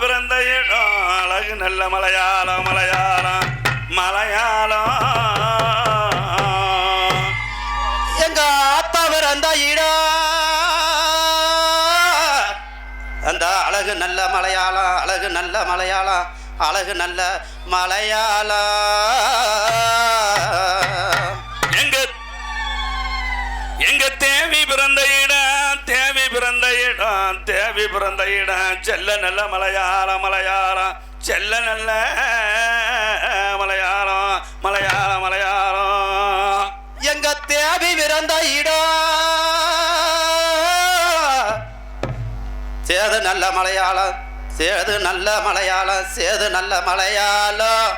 பிறந்த இடம். அழகு நல்ல மலையாளம் மலையாளம் மலையாளம். எங்க ஆத்தா பிறந்த இடம். அந்த அழகு நல்ல மலையாளம் அழகு நல்ல மலையாளம் அழகு நல்ல மலையாளம். எங்க எங்க தேவி பிறந்த இடம்? பிறந்த இடம் தேவி பிறந்த இடம் செல்ல நல்ல மலையாளம் மலையாளம் செல்ல நல்ல மலையாளம் மலையாளம் மலையாளம். எங்க தேவி பிறந்த இடம் சேது நல்ல மலையாளம் சேது நல்ல மலையாளம் சேது நல்ல மலையாளம்.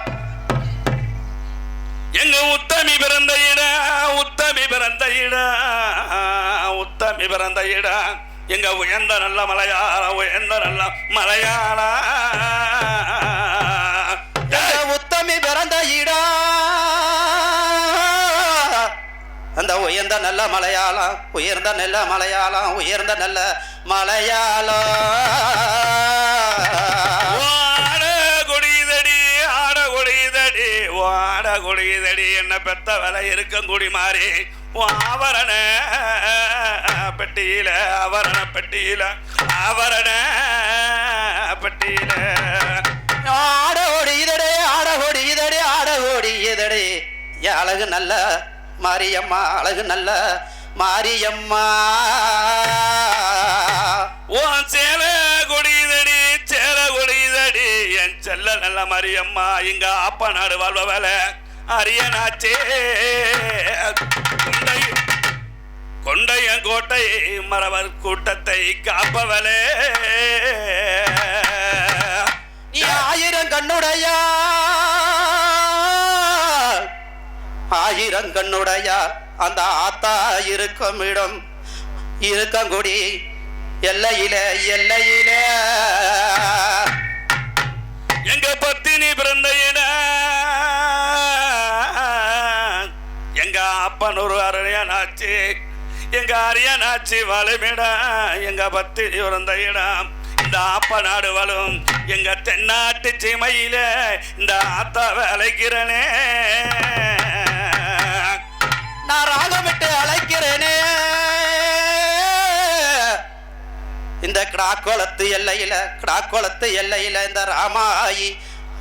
எங்க உத்தமி பிறந்த இடம் உத்தமி பிறந்த இடம் உத்தமி பிறந்த இடம் எங்க உயர்ந்த நல்ல மலையாளம் உயர்ந்த நல்ல மலையாளம் எங்க உத்தமி பிறந்த இடம். அந்த உயர்ந்த நல்ல மலையாளம் உயர்ந்த நல்ல மலையாளம் உயர்ந்த நல்ல மலையாளம். கொடியுதடி ஆட என்ன பெத்த விலை இருக்கும் குடி மாறி ஆவரண பெட்டியில ஆவரண பெட்டியில ஆவரண பெட்டியில. ஆட ஓடி இதடே ஆட ஓடி இதடே ஆட ஓடி இதடே அழகு நல்ல மாரியம்மா அழகு நல்ல மாரியம்மா. ஓ சேல செல்ல நல்ல மரியம்மா. இங்க அப்பா நாடு வாழ்வ வேலை. அரியனாச்சே. கொண்டை கொண்டைய கோட்டை மறவர் கூட்டத்தை காப்பவளே. நீ ஆயிரம் கண்ணுடையா? ஆயிரம் கண்ணுடையா? அந்த ஆத்தா இருக்கும் இடம் இருக்கங்குடி எல்லையில எல்லையில. எங்க அப்பன் ஒரு அரியனாச்சு. எங்க அரியனாச்சு வளமிடம் எங்க பத்து பிறந்த இடம். இந்த ஆப்ப நாடு வரும் எங்க தென்னாட்டு சீமையில இந்த ஆத்தா அழைக்கிறனே நான் ராகமிட்டு அழைக்கிறேனே. இந்த கிடாக்குளத்து எல்லையில கிடாக்குளத்து எல்லையில இந்த ராமாயி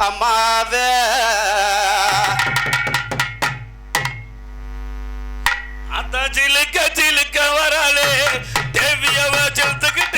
அம்மாவே. அத்த ஜிலுக்க சிலுக்க வராளே. தேவியவ செலுத்துக்கிட்டு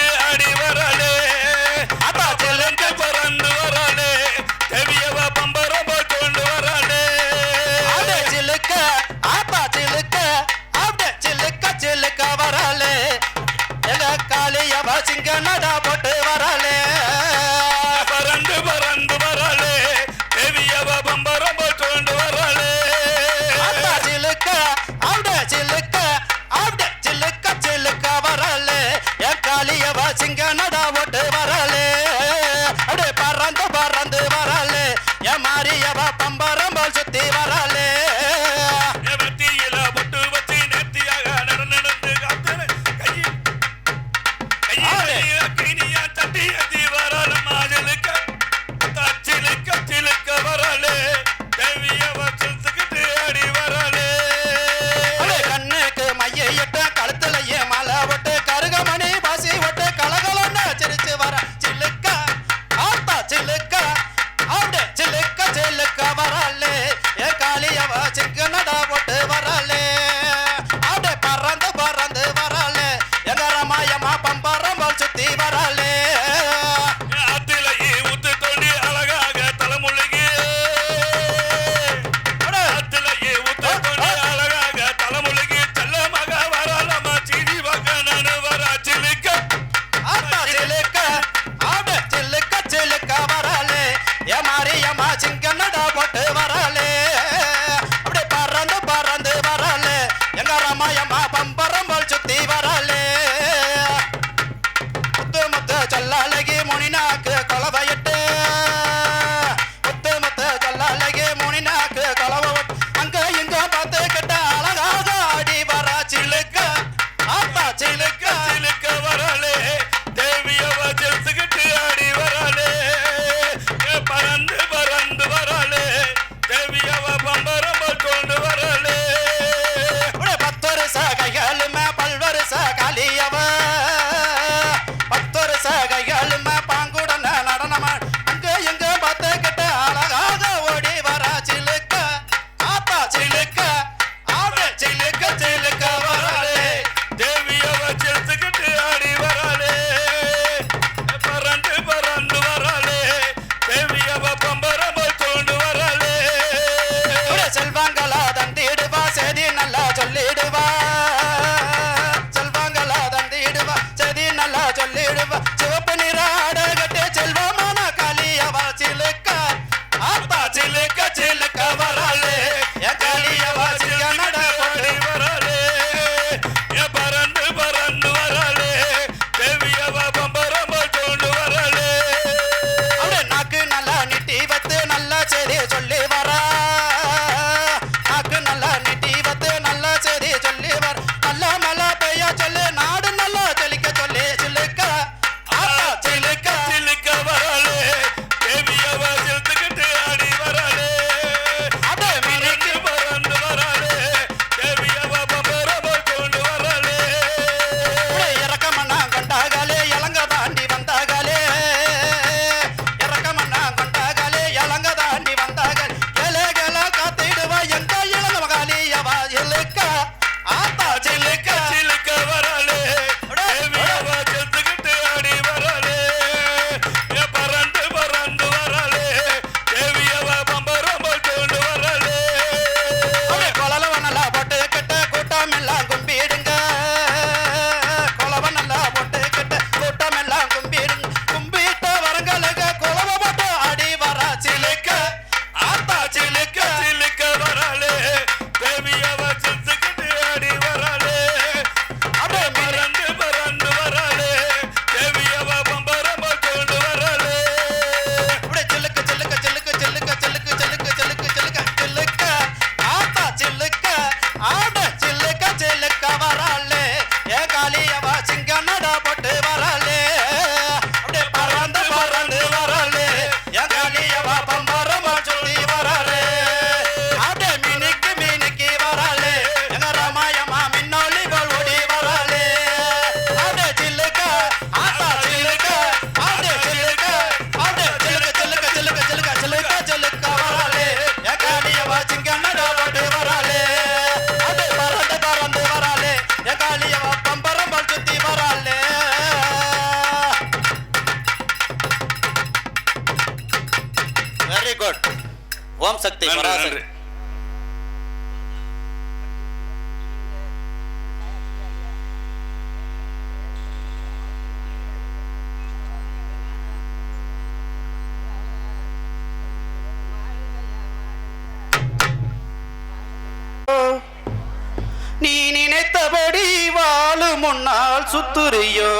நீ நினைத்தபடி வாழும் முன்னால் சுத்துறியோ?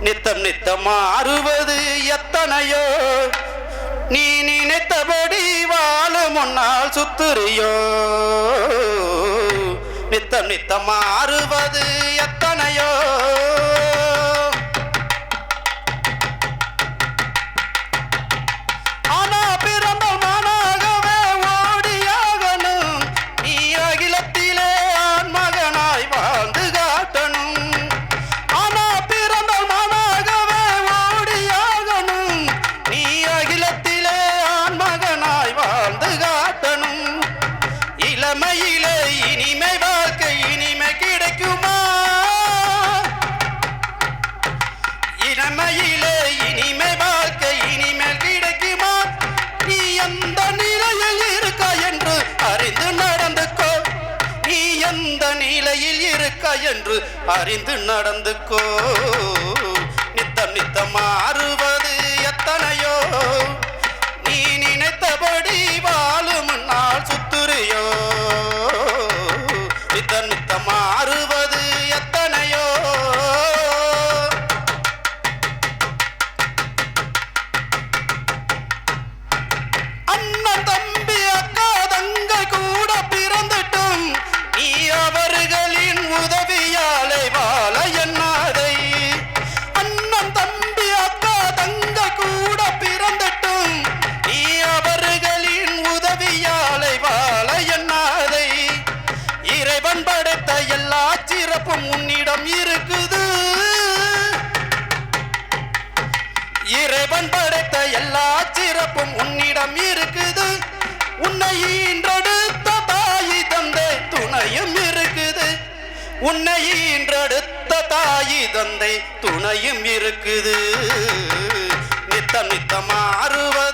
நித்தம் நித்தம் மாறுவது எத்தனையோ? நீ நினைத்தபடி வாழும் முன்னால் சுத்துறியோ? நித்தம் நித்தம் மாறுவது அறிந்து நடந்துக்கோ. நித்தம் நித்தம் மாறுவ உன்னை ஈன்றடுத்த தாயி தந்தை துணையும் இருக்குது. நித்தம் நித்தம் மாறுவது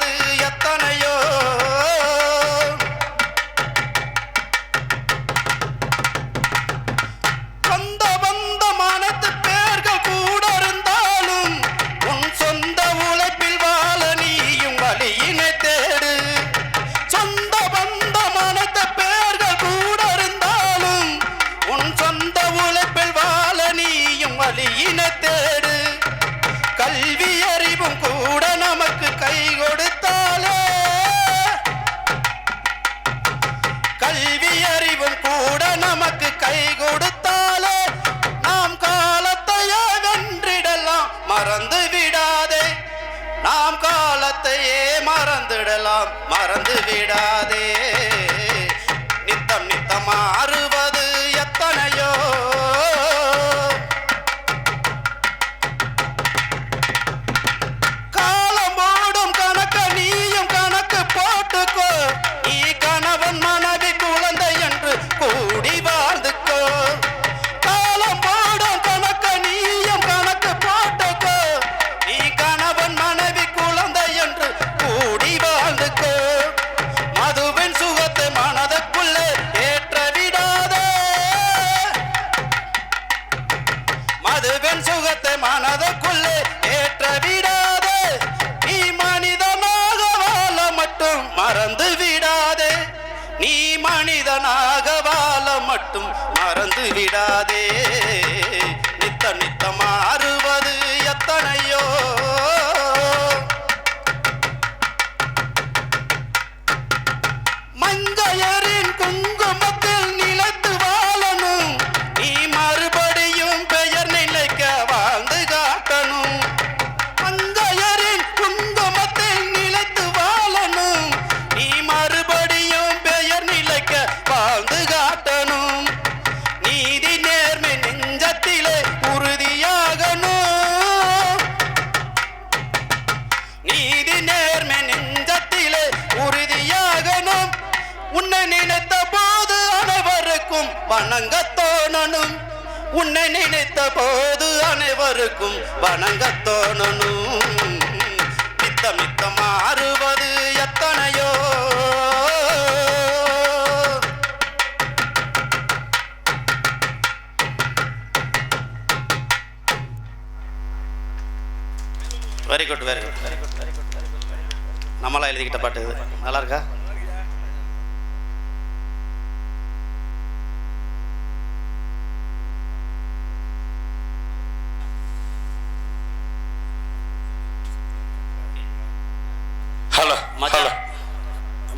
மாற்றும் மறந்து விடாதே வணங்கத்தோணனும் உன்னை நினைத்த போது அனைவருக்கும் வணங்கத்தோணனும் மித்தமித்தம் மித்த மாறுவது எத்தனையோ. Very good very good very good நம்மளாம் எழுதிக்கிட்ட பாட்டு இது. நல்லா இருக்கா?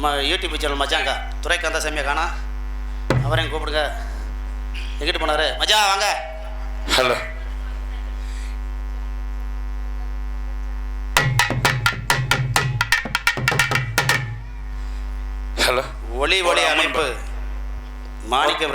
யூடியூப் சேனல் மச்சாங்க துரைக்காந்தா சாமியை காணா. அவரையும் கூப்பிடுங்க. எங்கிட்டு போனார்? மச்சா வாங்க. ஹலோ. ஹலோ. ஒளி ஒளி அமைப்பு. மாணிக்கம்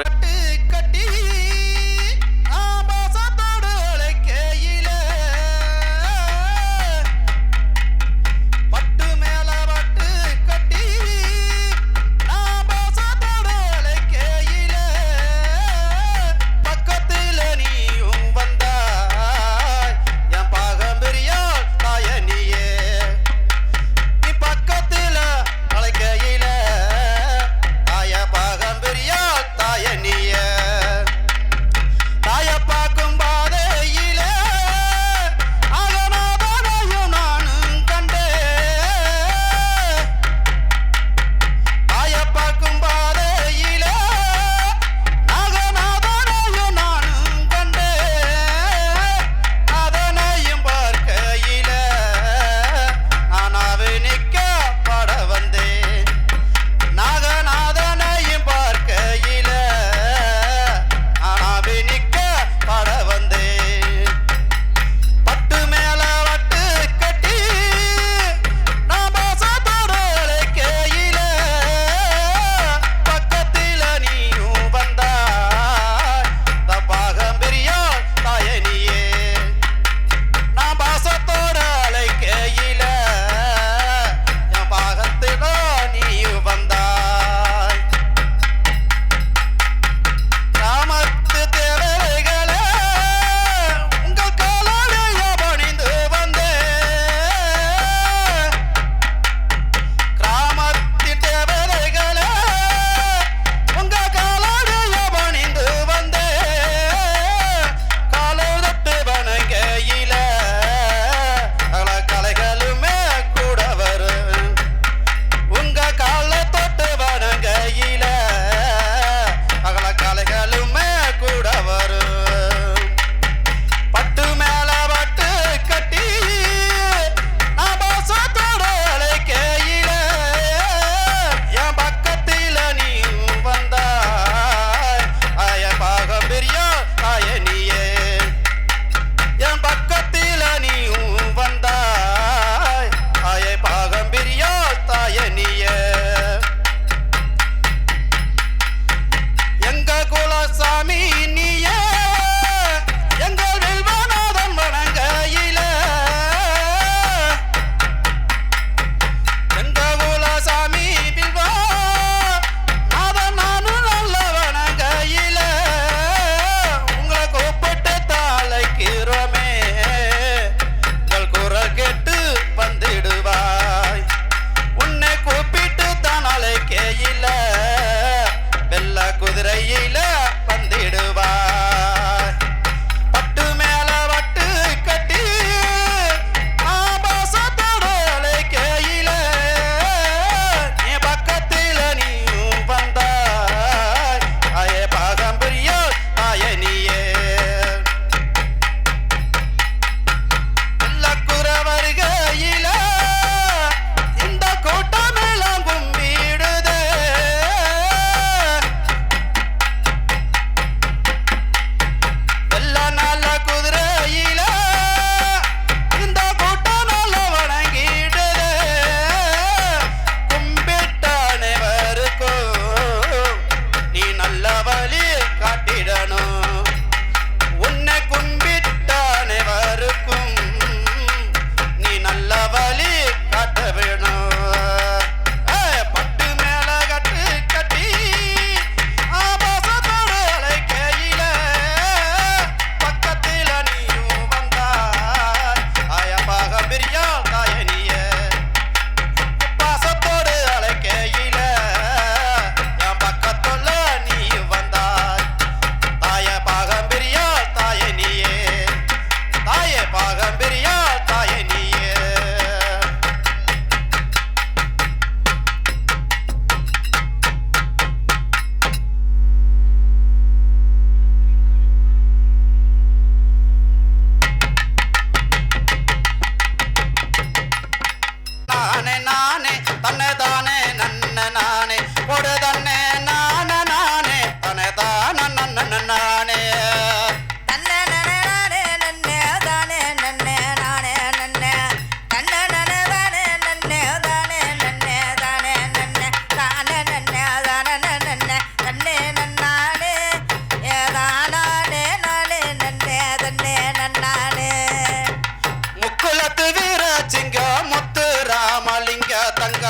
முக்குளத்து வீராச்சிங்க முத்து ராமலிங்க தங்க.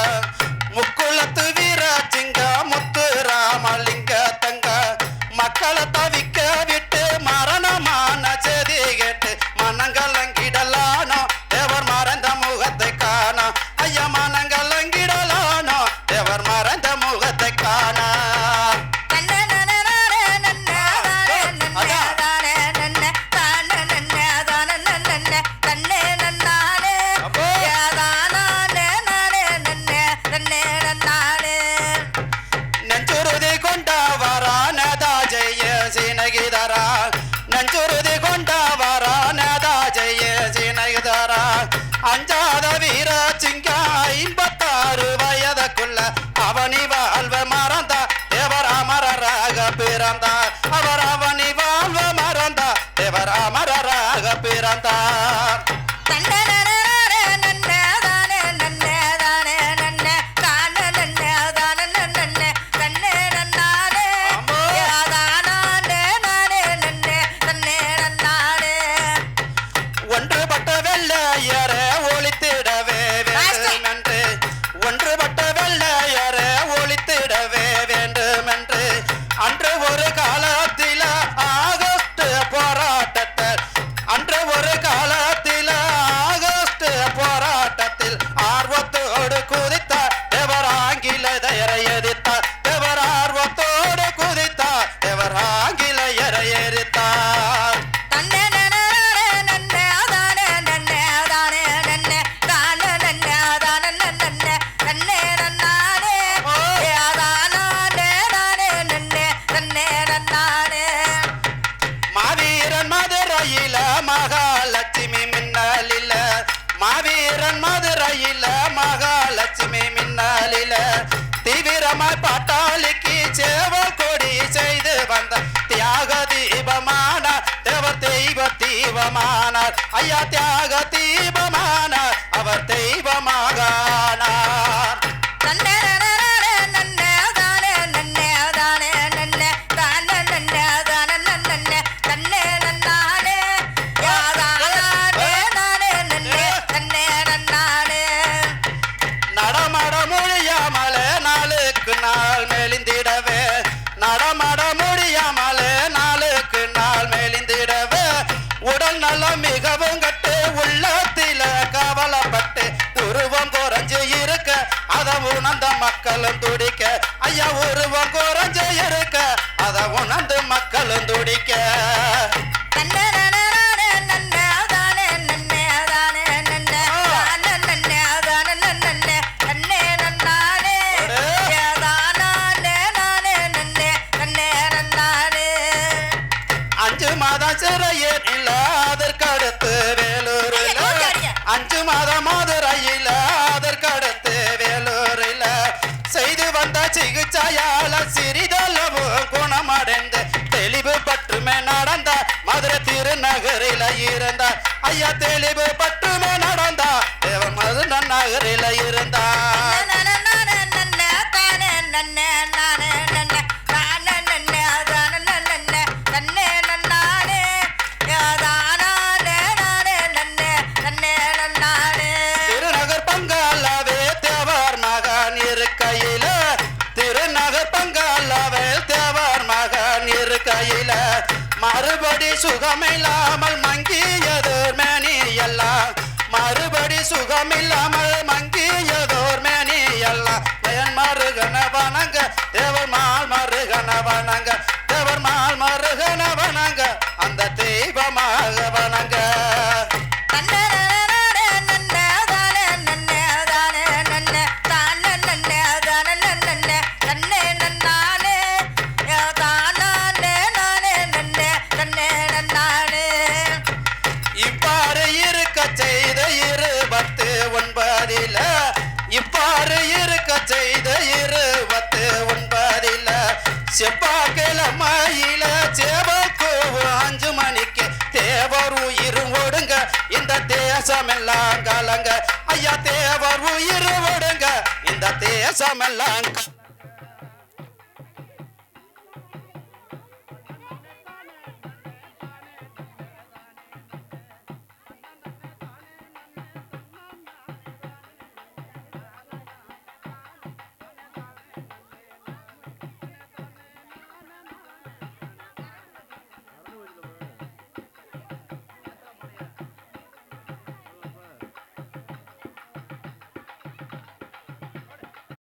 முக்குளத்து வீராச்சிங்க முத்து ராமலிங்க தங்க. மக்களை அஞ்சாத வீரா சிங்கா ஐம்பத்தாறு வயதுக்குள்ள அவனி வாழ்வ மறந்தா தேவராமராக பிறந்தா. அவர் அவனி வாழ்வ மறந்தா தேவராமராக பிறந்தார். தாளம் துடிக்க இருந்தா ஐயா தெளிவு பற்றுமா நடந்தா தேவன் மது நன்னாகரில இருந்தா. கையில மறுபடி சுகமில்லாமல் மங்க முகமில்லாமல் மங்கியதோர் மேனியெல்லாம் பயன் மருகன வணங்க தேசமெல்லாம் கலங்க. ஐயா தேவர் உயிர் விடுங்க. இந்த தேசமெல்லாம்